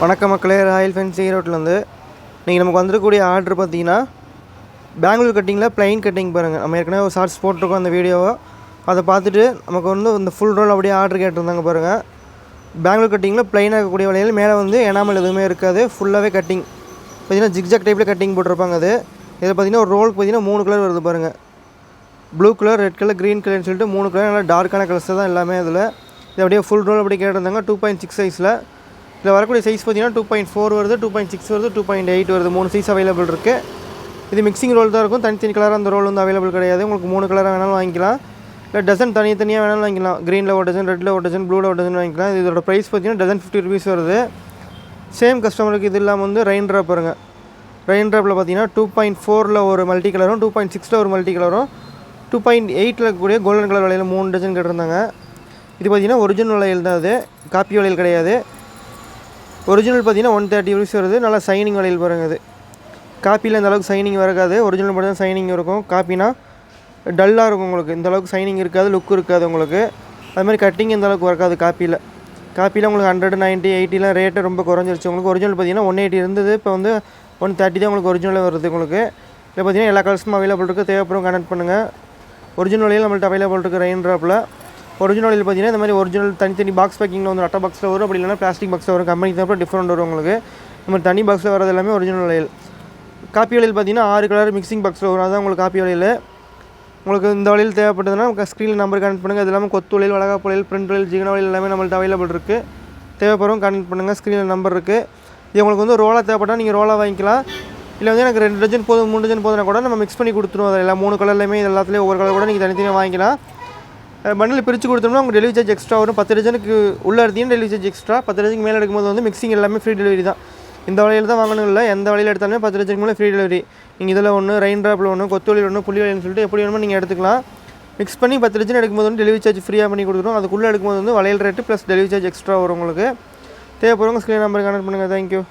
வணக்கம் மக்களே Royal fence ஈரோட்லேருந்து நீங்கள் நமக்கு வந்துருக்கக்கூடிய ஆர்டர் பார்த்தீங்கன்னா பெங்களூர் கட்டிங்கில் ப்ளைன் கட்டிங் பாருங்கள் நம்ம ஏற்கனவே ஒரு ஷார்ட்ஸ் போட்டிருக்கோம் அந்த வீடியோவை அதை பார்த்துட்டு நமக்கு வந்து இந்த ஃபுல் ரோல் அப்படியே ஆர்டர் கேட்டிருந்தாங்க பாருங்கள் பெங்களூர் கட்டிங்கில் ப்ளைனாக இருக்கக்கூடிய வழியில் மேலே வந்து எனாமல் எதுவுமே இருக்காது. ஃபுல்லாகவே கட்டிங் பார்த்தீங்கன்னா ஜிக்ஜாக் டைப்பில் கட்டிங் போட்டிருப்பாங்க அது. இதில் பார்த்தீங்கன்னா ஒரு ரோலுக்கு பார்த்தீங்கன்னா மூணு கலர் வருது பாருங்கள் blue colour red colour green கலர்னு சொல்லிட்டு மூணு கலர் நல்லா டார்க்கான கலர்ஸ் தான் எல்லாமே அதில் இது அப்படியே ஃபுல் ரோல் அப்படி கேட்டிருந்தாங்க. டூ பாயிண்ட் சிக்ஸ் சைஸில் இதில் வரக்கூடிய சைஸ் பார்த்தீங்கன்னா டூ பாயிண்ட் ஃபோர் வருது டூ பாயிண்ட் சிக்ஸ் வருது டூ பாயிண்ட் எயிட் வருது. மூணு சைஸ் அவைலபிள் இருக்குது இது மிக்சிங் ரோல் தான் இருக்கும். தனித்தனி கலராக அந்த ரோல் வந்து அவைலபிள் கிடையாது. உங்களுக்கு மூணு கலராக வேணாலும் வாங்கிக்கலாம். இல்லை டசன் தனித்தனியாக வேணாலும் வாங்கிக்கலாம். க்ரீனில் ஒரு டசன் ரெட்டில் ஒரு டசன் ப்ளூவில் ஒரு டசன் வாங்கிக்கலாம். இதோட ப்ரைஸ் பார்த்தீங்கன்னா டசன் ஃபிஃப்டி ருபீஸ் வருது. சேம் கஸ்டமருக்கு இது இல்லாமல் வந்து ரெயின் ட்ராப் பாருங்க. ரெயின் ட்ராப்பில் பார்த்தீங்கன்னா டூ பாயிண்ட் ஃபோரில் ஒரு மல்டி கலரும் டூ பாயிண்ட் சிக்ஸில் ஒரு மல்டி கலரும் டூ பாயிண்ட் எயிட்டில் இருக்கக்கூடிய கோல்டன் கலர் வளையல் மூணு டஜன் கேட்டிருந்தாங்க. இது பார்த்தீங்கன்னா ஒரிஜினல் வளையல் தான் அது. காப்பி வளையல் கிடையாது. ஒரிஜினல் பார்த்தீங்கன்னா ஒன் தேர்ட்டி ருபீஸ் வருது. நல்லா சைனிங் வலையில் பாருங்க அது காப்பியில் இந்த அளவுக்கு சைனிங் வரக்காது ஒரிஜினல் மட்டும் தான் சைனிங் இருக்கும். காப்பினா டல்லாக இருக்கும் உங்களுக்கு. இந்த அளவுக்கு சைனிங் இருக்காது லுக் இருக்காது உங்களுக்கு. அது மாதிரி கட்டிங் இந்த அளவுக்கு வரக்காது காப்பியில் காப்பியில் உங்களுக்கு ஹண்ட்ரட் நைன்ட்டி எயிட்டிலாம் ரேட்டு ரொம்ப குறைஞ்சிருச்சு. உங்களுக்கு ஒரிஜினல் பார்த்தீங்கன்னா ஒன் எயிட்டி இருந்தது. இப்போ வந்து ஒன் தேர்ட்டி தான் உங்களுக்கு ஒரிஜினல் வருது உங்களுக்கு. இதில் பார்த்தீங்கன்னா எல்லா கலர்ஸும் அவைலபிள் இருக்குது தேவைப்படும் கனெக்ட் பண்ணுங்கள் ஒரிஜினல் வழியில் நம்மள்ட்ட அவைலபிள் இருக்குது ரெயின் ட்ராப்பில் ஒரிஜினல் பார்த்தீங்கன்னா இந்த மாதிரி ஒரிஜினல் தனித்தனி பாக்ஸ் பேக்கிங்கில் வந்து அட்டை பாக்ஸில் வரும். அப்படி இல்லைனா பிளாஸ்டிக் பாக்ஸில் வரும். கம்பெனி தான் டிஃப்ரெண்ட் வரும் உங்களுக்கு. இந்த மாதிரி தனி பாக்ஸில் வரது எல்லாமே ஒரிஜினல் வளையல் காப்பி வளையல் பார்த்தீங்கன்னா ஆறு கலர் மிக்சிங் பாக்ஸில் வரும். அதான் உங்களுக்கு காப்பி வளையல் உங்களுக்கு இந்த வழியில் தேவைப்பட்டதுன்னா ஸ்க்ரீனில் நம்பர் கனெக்ட் பண்ணுங்கள் அது இல்லாமல் கொத்து வளையல் வளகா வளையல் பிரிண்ட் வளையல் ஜிகன வளையல் எல்லாமே நம்மள்ட்ட அவைலபிள் இருக்குது தேவைப்படும் கனெக்ட் பண்ணுங்கள் ஸ்க்ரீனில் நம்பர் இருக்குது இது உங்களுக்கு வந்து ரோலாக தேவைப்பட்டால் நீங்கள் ரோலாக வாங்கிக்கலாம். இல்லை வந்து எனக்கு ரெண்டு டஜன் போதும் மூணு டஜன் போதுனா கூட நம்ம மிக்ஸ் பண்ணி கொடுத்துருவோம். அதில் எல்லா மூணு கலர்லையுமே எல்லாத்துலேயும் ஒவ்வொரு கலர் கூட நீங்கள் தனித்தனியாக வாங்கிக்கலாம். பண்டில் பிரித்து கொடுத்தோம்னா உங்களுக்கு டெலிவரி சார்ஜ் எக்ஸ்ட்ரா வரும். பத்து டஜனுக்கு உள்ளே எடுத்தீங்கன்னா டெலிவரி சார்ஜ் எக்ஸ்ட்ரா பத்து டஜனுக்கு மேலே எடுக்கும்போது வந்து மிக்சிங் எல்லாமே ஃப்ரீ டெலிவரி தான். இந்த வலையில் தான் வாங்கணும் இல்லை. எந்த வலையில் எடுத்தாலுமே பத்து டஜனுக்கு மேலே ஃப்ரீ டெலிவரி நீங்கள் இதில் ஒன்று ரெயின் ட்ராப்பில் ஒன்று கொத்து வழியில் ஒன்று புள்ளி வழின்னு சொல்லிட்டு எப்படி வேணுமோ நீங்கள் எடுத்துக்கலாம். மிக்ஸ் பண்ணி பத்து டஜன் எடுக்கும்போது வந்து டெலிவரி சார்ஜ் ஃப்ரீயாக பண்ணி கொடுத்துருவோம் அதுக்குள்ளே எடுக்கும்போது வந்து வளையல் rate plus delivery charge extra வரும் உங்களுக்கு. தேவைப்படுறவங்க ஸ்க்ரீன் நம்பருக்கு கனெக்ட் பண்ணுங்கள் தேங்க்யூ